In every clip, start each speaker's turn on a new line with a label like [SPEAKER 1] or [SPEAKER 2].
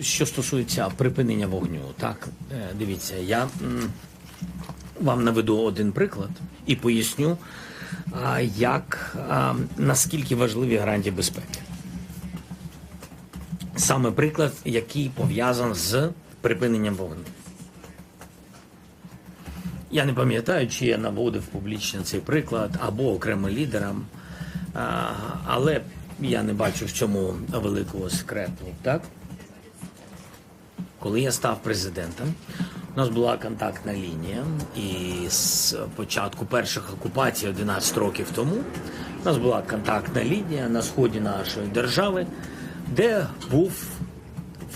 [SPEAKER 1] що стосується припинення вогню, так е, дивіться, я вам наведу один приклад і поясню, як наскільки важливі гарантії безпеки. Саме приклад, який пов'язаний з припиненням вогню. Я не пам'ятаю, чи я наводив публічно цей приклад або окремим лідерам, але я не бачу в цьому великого секрету. Так? Коли я став президентом, у нас була контактна лінія, і з початку перших окупацій 11 років тому у нас була контактна лінія на сході нашої держави, де був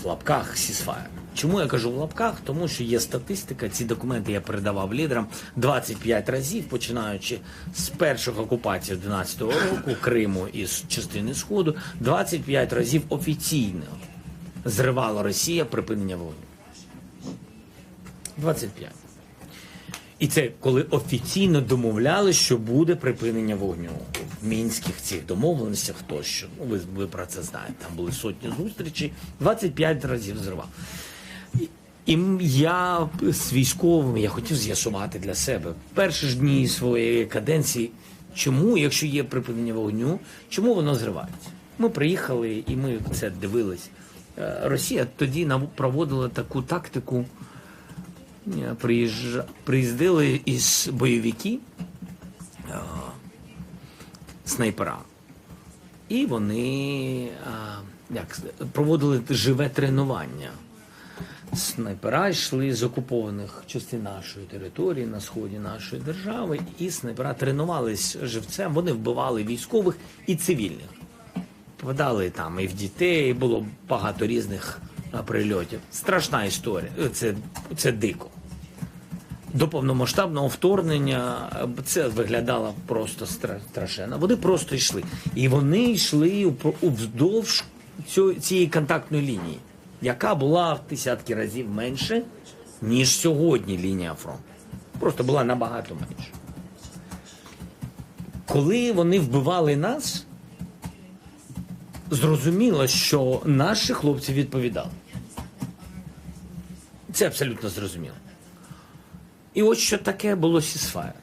[SPEAKER 1] в лапках сісфаєр. Чому я кажу в лапках? Тому що є статистика, ці документи я передавав лідерам 25 разів, починаючи з перших окупацій 11-го року Криму і частини Сходу, 25 разів офіційно зривала Росія припинення вогню. 25. І це коли офіційно домовляли, що буде припинення вогню в мінських цих домовленостях тощо. Ну, ви, ви про це знаєте. Там були сотні зустрічей, 25 разів зривав. І- я з військовими я хотів з'ясувати для себе перші ж дні своєї каденції, чому, якщо є припинення вогню, чому воно зривається. Ми приїхали і ми це дивились. Е, Росія тоді проводила таку тактику. Е, Приїжджа... Приїздили із бойовики е, снайпера. І вони а, як, проводили живе тренування. Снайпера йшли з окупованих частин нашої території на сході нашої держави, і снайпера тренувались живцем. Вони вбивали військових і цивільних. Попадали там і в дітей, було багато різних прильотів. Страшна історія. Е, Це, це дико. До повномасштабного вторгнення е, це виглядало просто стра- страшенно. Вони просто йшли. І вони йшли вздовж цієї контактної лінії, яка була в десятки разів менше, ніж сьогодні лінія фронту. Просто була набагато менше. Коли вони вбивали нас, зрозуміло, що наші хлопці відповідали. Це абсолютно зрозуміло. І от що таке було сісфаєр.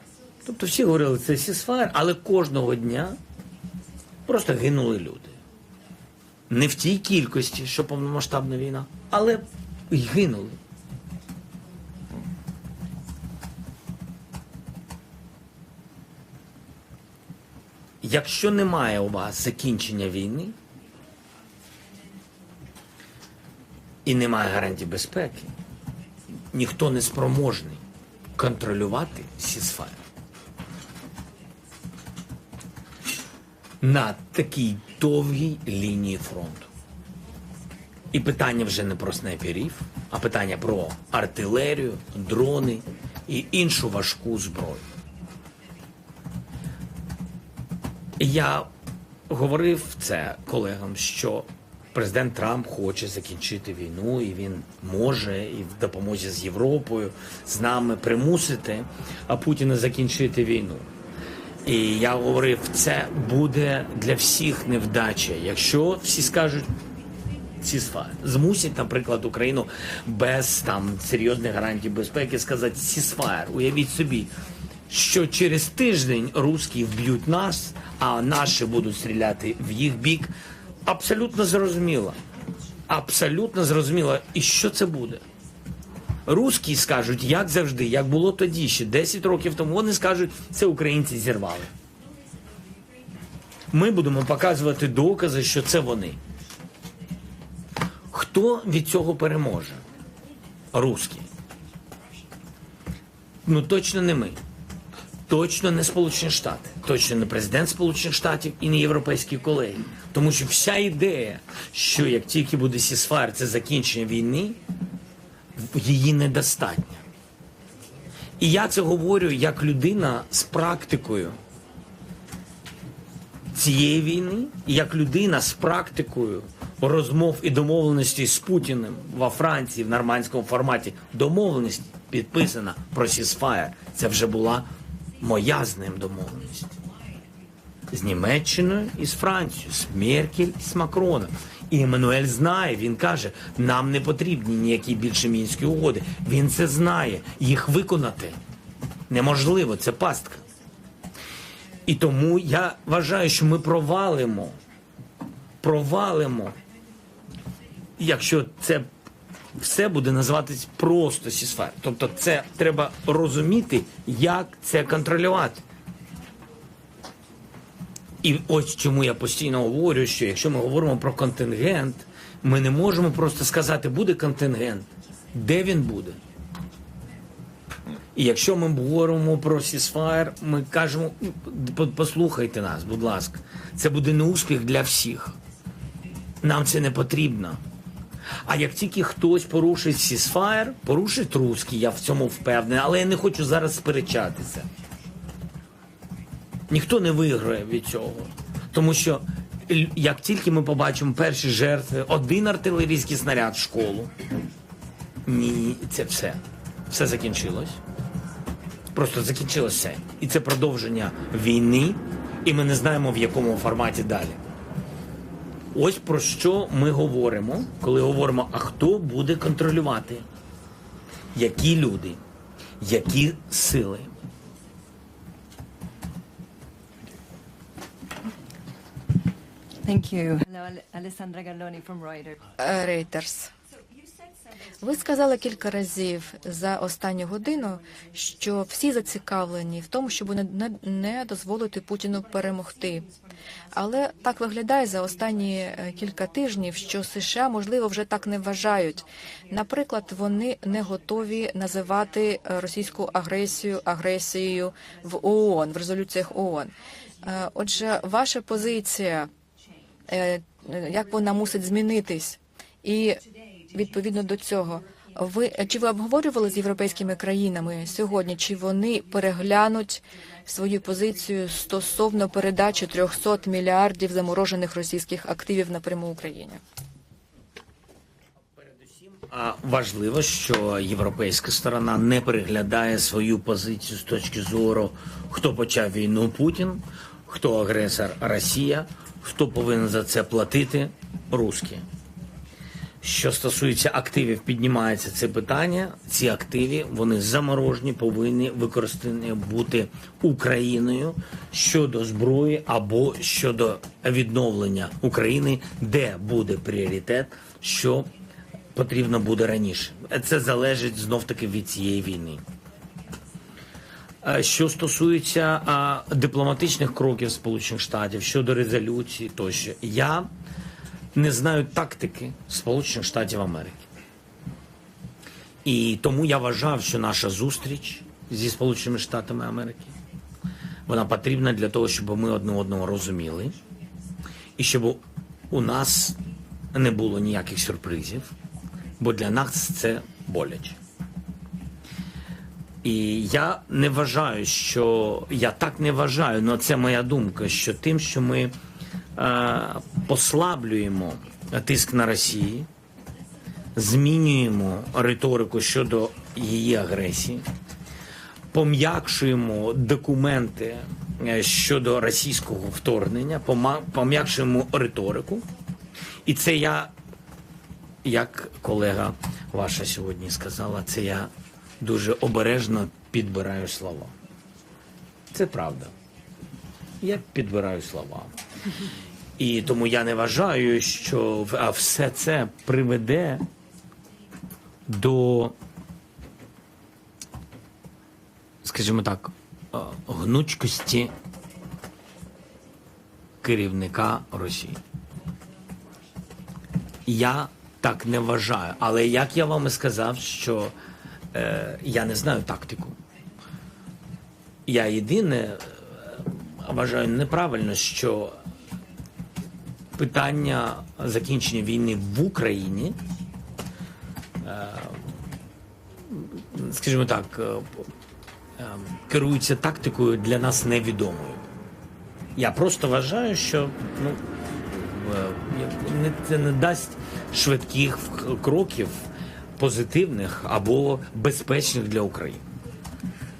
[SPEAKER 1] Тобто всі говорили, це сісфаєр, але кожного дня просто гинули люди. Не в тій кількості, що повномасштабна війна, але й гинули. Якщо немає у вас закінчення війни і немає гарантій безпеки, ніхто не спроможний контролювати сісфаєр. На такій довгій лінії фронту. І питання вже не про снайперів, а питання про артилерію, дрони і іншу важку зброю. Я говорив це колегам, що президент Трамп хоче закінчити війну, і він може і в допомозі з Європою з нами примусити а Путіна закінчити війну. І я говорив, це буде для всіх невдача, якщо всі скажуть. Сісфаєр. Змусять, наприклад, Україну без там серйозних гарантій безпеки сказати сісфаєр. Уявіть собі, що через тиждень русські вб'ють нас, а наші будуть стріляти в їх бік. Абсолютно зрозуміло. Абсолютно зрозуміло. І що це буде? Русські скажуть, як завжди, як було тоді, ще 10 років тому, вони скажуть, це українці зірвали. Ми будемо показувати докази, що це вони. Хто від цього переможе? Русські. Ну точно не ми. Точно не Сполучені Штати, точно не президент Сполучених Штатів і не європейські колеги. Тому що вся ідея, що як тільки буде сісфаєр, це закінчення війни, її недостатньо. І я це говорю як людина з практикою цієї війни, і як людина з практикою розмов і домовленості з Путіним во Франції в нормандському форматі. Домовленість підписана про сісфаєр. Це вже була моя з ним домовленість. З Німеччиною і з Францією, з Меркель і з Макроном. І Еммануель знає, він каже, нам не потрібні ніякі більше мінські угоди. Він це знає. Їх виконати неможливо, це пастка. І тому я вважаю, що ми провалимо, провалимо, якщо це все буде називатись просто сісфер. Тобто це треба розуміти, як це контролювати. І ось чому я постійно говорю, що якщо ми говоримо про контингент, ми не можемо просто сказати, буде контингент, де він буде. І якщо ми говоримо про сісфаєр, ми кажемо, послухайте нас, будь ласка, це буде не успіх для всіх. Нам це не потрібно. А як тільки хтось порушить сісфаєр, порушить русський, я в цьому впевнений, але я не хочу зараз сперечатися. Ніхто не виграє від цього. Тому що як тільки ми побачимо перші жертви, один артилерійський снаряд в школу, ні, це все. Все закінчилось. Просто закінчилось все. І це продовження війни, і ми не знаємо в якому форматі далі. Ось про що ми говоримо, коли говоримо, а хто буде контролювати? Які люди, які сили?
[SPEAKER 2] Thank you. Hello, Alessandra Galloni from Reuters.
[SPEAKER 3] Е, Reuters. Ви сказали кілька разів за останню годину, що всі зацікавлені в тому, щоб не, не, не дозволити Путіну перемогти. Але так виглядає за останні е, кілька тижнів, що США можливо вже так не вважають. Наприклад, вони не готові називати е, російську агресію агресією в ООН в резолюціях ООН. Отже, ваша позиція як вона мусить змінитись, і відповідно до цього, ви чи ви обговорювали з європейськими країнами сьогодні? Чи вони переглянуть свою позицію стосовно передачі 300 мільярдів заморожених російських активів напряму Україні?
[SPEAKER 1] Важливо, що європейська сторона не переглядає свою позицію з точки зору, хто почав війну Путін, хто агресор Росія, хто повинен за це платити русські. Що стосується активів, піднімається це питання. Ці активи вони заморожені, повинні використані бути Україною щодо зброї або щодо відновлення України, де буде пріоритет, що потрібно буде раніше. Це залежить знов таки від цієї війни. Е, Що стосується а, дипломатичних кроків Сполучених Штатів щодо резолюції, тощо я не знаю тактики Сполучених Штатів Америки. І тому я вважав, що наша зустріч зі Сполученими Штатами Америки вона потрібна для того, щоб ми одне одного розуміли, і щоб у нас не було ніяких сюрпризів, бо для нас це боляче. І я не вважаю, що я так не вважаю, але це моя думка, що тим, що ми е, послаблюємо тиск на Росії, змінюємо риторику щодо її агресії, пом'якшуємо документи е, щодо російського вторгнення, пом'якшуємо риторику. І це я, як колега ваша сьогодні сказала, це я дуже обережно підбираю слова. Це правда. Я підбираю слова. І тому я не вважаю, що все це приведе до, скажімо так, е, гнучкості керівника Росії. Я так не вважаю. Але як я вам і сказав, що е, я не знаю тактику. Я єдине е, вважаю неправильно, що питання закінчення війни в Україні, е, скажімо так, е, е, керується тактикою для нас невідомою. Я просто вважаю, що ну, е, це не дасть швидких кроків позитивних або безпечних для України.